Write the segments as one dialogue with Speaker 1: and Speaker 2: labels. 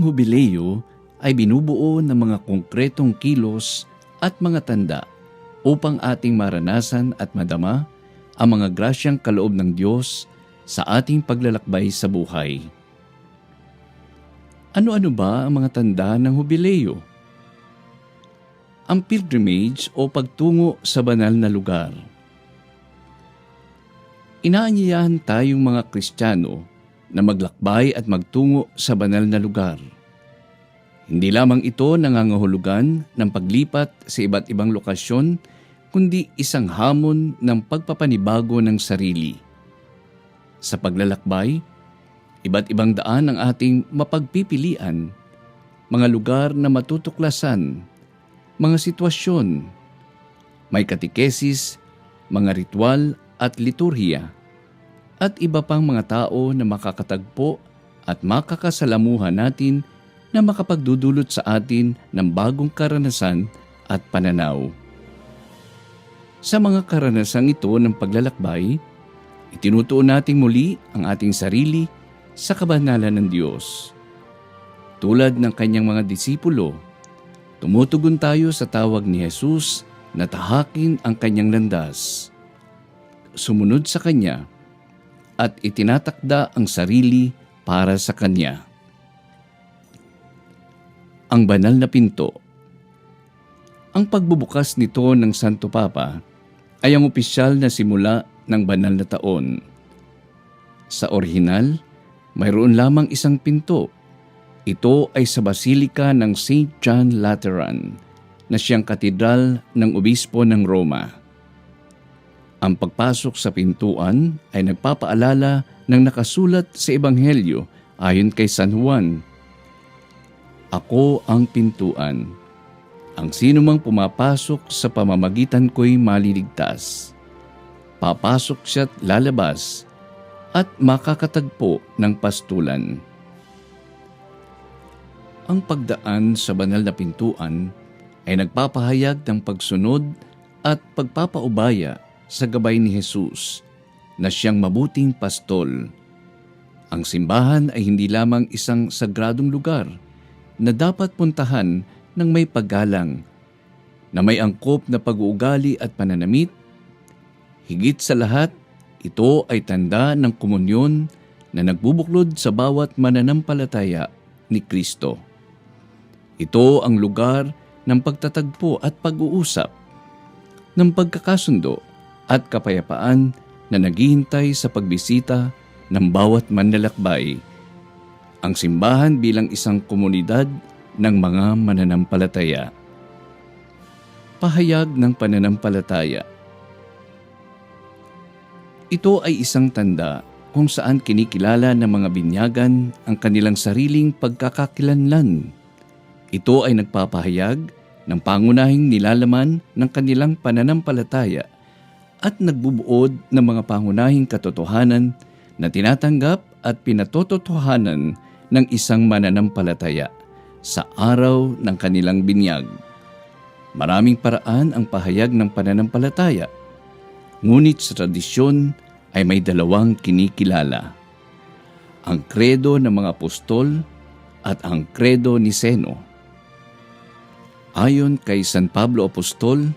Speaker 1: Ang hubileo ay binubuo ng mga konkretong kilos at mga tanda upang ating maranasan at madama ang mga grasyang kaloob ng Diyos sa ating paglalakbay sa buhay. Ano-ano ba ang mga tanda ng hubileo? Ang pilgrimage o pagtungo sa banal na lugar. Inaanyayahan tayong mga Kristiyano na maglakbay at magtungo sa banal na lugar. Hindi lamang ito nangangahulugan ng paglipat sa iba't ibang lokasyon, kundi isang hamon ng pagpapanibago ng sarili. Sa paglalakbay, iba't ibang daan ang ating mapagpipilian, mga lugar na matutuklasan, mga sitwasyon, may katikesis, mga ritual at liturhiya, at iba pang mga tao na makakatagpo at makakasalamuhan natin na makapagdudulot sa atin ng bagong karanasan at pananaw. Sa mga karanasang ito ng paglalakbay, itinutuon nating muli ang ating sarili sa kabanalan ng Diyos. Tulad ng kanyang mga disipulo, tumutugon tayo sa tawag ni Jesus na tahakin ang kanyang landas. Sumunod sa kanya at itinatakda ang sarili para sa kanya. Ang banal na pinto Ang pagbubukas nito ng Santo Papa ay ang opisyal na simula ng banal na taon. Sa orihinal, mayroon lamang isang pinto. Ito ay sa Basilika ng St. John Lateran na siyang katedral ng obispo ng Roma. Ang pagpasok sa pintuan ay nagpapaalala ng nakasulat sa Ebanghelyo ayon kay San Juan. Ako ang pintuan. Ang sino mang pumapasok sa pamamagitan ko'y maliligtas. Papasok siya't lalabas at makakatagpo ng pastulan. Ang pagdaan sa banal na pintuan ay nagpapahayag ng pagsunod at pagpapaubaya sa gabay ni Jesus na siyang mabuting pastol. Ang simbahan ay hindi lamang isang sagradong lugar na dapat puntahan ng may paggalang, na may angkop na pag-uugali at pananamit. Higit sa lahat, ito ay tanda ng komunyon na nagbubuklod sa bawat mananampalataya ni Kristo. Ito ang lugar ng pagtatagpo at pag-uusap, ng pagkakasundo at kapayapaan na naghihintay sa pagbisita ng bawat manlalakbay. Ang simbahan bilang isang komunidad ng mga mananampalataya. Pahayag ng pananampalataya Ito ay isang tanda kung saan kinikilala ng mga binyagan ang kanilang sariling pagkakakilanlan. Ito ay nagpapahayag ng pangunahing nilalaman ng kanilang pananampalataya at nagbubuod ng mga pangunahing katotohanan na tinatanggap at pinatototohanan ng isang mananampalataya sa araw ng kanilang binyag. Maraming paraan ang pahayag ng pananampalataya, ngunit sa tradisyon ay may dalawang kinikilala. Ang kredo ng mga apostol at ang kredo ni Seno. Ayon kay San Pablo Apostol,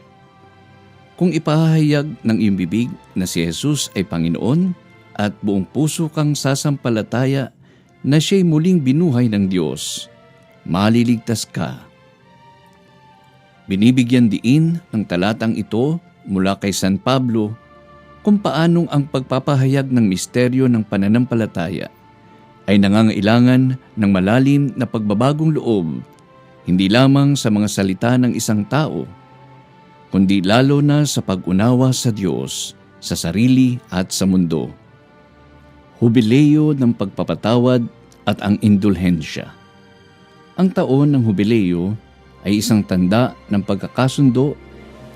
Speaker 1: kung ipahayag ng iyong bibig na si Jesus ay Panginoon at buong puso kang sasampalataya na siya'y muling binuhay ng Diyos, maliligtas ka. Binibigyan diin ng talatang ito mula kay San Pablo kung paanong ang pagpapahayag ng misteryo ng pananampalataya ay nangangailangan ng malalim na pagbabagong loob, hindi lamang sa mga salita ng isang tao, kundi lalo na sa pag-unawa sa Diyos, sa sarili at sa mundo. Hubileo ng pagpapatawad at ang indulhensya. Ang taon ng hubileo ay isang tanda ng pagkakasundo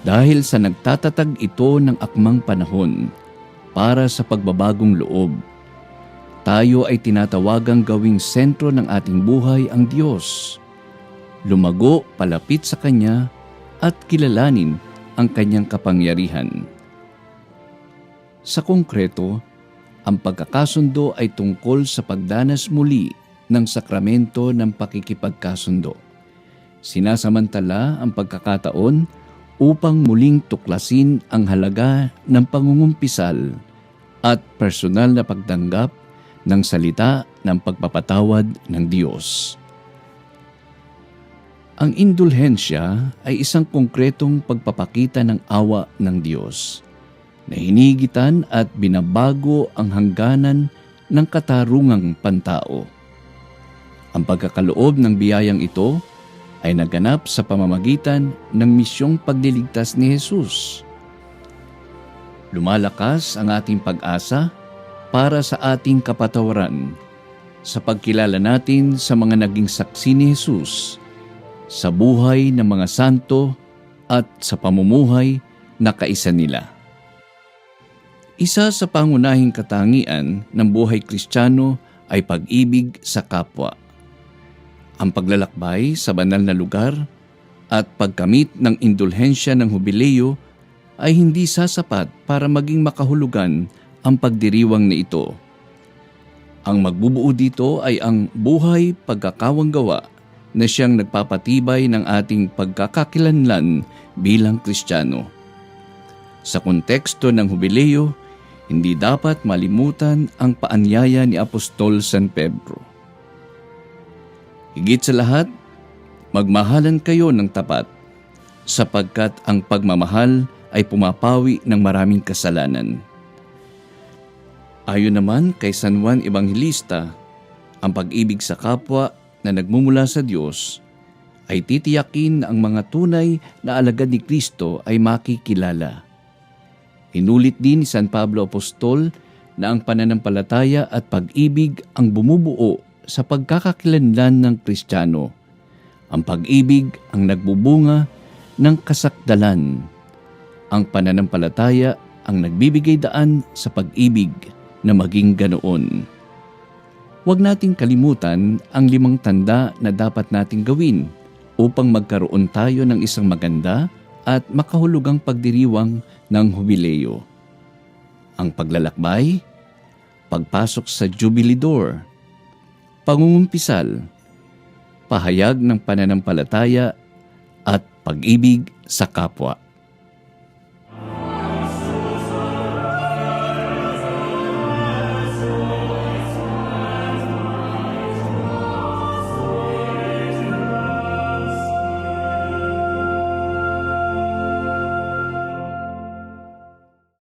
Speaker 1: dahil sa nagtatatag ito ng akmang panahon para sa pagbabagong loob. Tayo ay tinatawagang gawing sentro ng ating buhay ang Diyos. Lumago palapit sa Kanya at kilalanin ang Kanyang kapangyarihan. Sa konkreto, ang pagkakasundo ay tungkol sa pagdanas muli ng sakramento ng pakikipagkasundo. Sinasamantala ang pagkakataon upang muling tuklasin ang halaga ng pangungumpisal at personal na pagtanggap ng salita ng pagpapatawad ng Diyos. Ang indulhensya ay isang konkretong pagpapakita ng awa ng Diyos na hinigitan at binabago ang hangganan ng katarungang pantao. Ang pagkakaloob ng biyayang ito ay naganap sa pamamagitan ng misyong pagliligtas ni Jesus. Lumalakas ang ating pag-asa para sa ating kapatawaran sa pagkilala natin sa mga naging saksi ni Jesus sa buhay ng mga santo at sa pamumuhay na kaisa nila. Isa sa pangunahing katangian ng buhay kristyano ay pag-ibig sa kapwa. Ang paglalakbay sa banal na lugar at pagkamit ng indulhensya ng hubileo ay hindi sasapat para maging makahulugan ang pagdiriwang na ito. Ang magbubuo dito ay ang buhay pagkakawanggawa na siyang nagpapatibay ng ating pagkakakilanlan bilang Kristiyano. Sa konteksto ng hubileo, hindi dapat malimutan ang paanyaya ni Apostol San Pedro. Higit sa lahat, magmahalan kayo ng tapat sapagkat ang pagmamahal ay pumapawi ng maraming kasalanan. Ayon naman kay San Juan Evangelista, ang pag-ibig sa kapwa na nagmumula sa Diyos ay titiyakin na ang mga tunay na alagad ni Kristo ay makikilala. Inulit din ni San Pablo Apostol na ang pananampalataya at pag-ibig ang bumubuo sa pagkakakilanlan ng Kristiyano. Ang pag-ibig ang nagbubunga ng kasakdalan. Ang pananampalataya ang nagbibigay daan sa pag-ibig na maging ganoon. Huwag nating kalimutan ang limang tanda na dapat nating gawin upang magkaroon tayo ng isang maganda at makahulugang pagdiriwang ng hubileo. Ang paglalakbay, pagpasok sa Jubilee Door, pangungumpisal, pahayag ng pananampalataya at pag-ibig sa kapwa.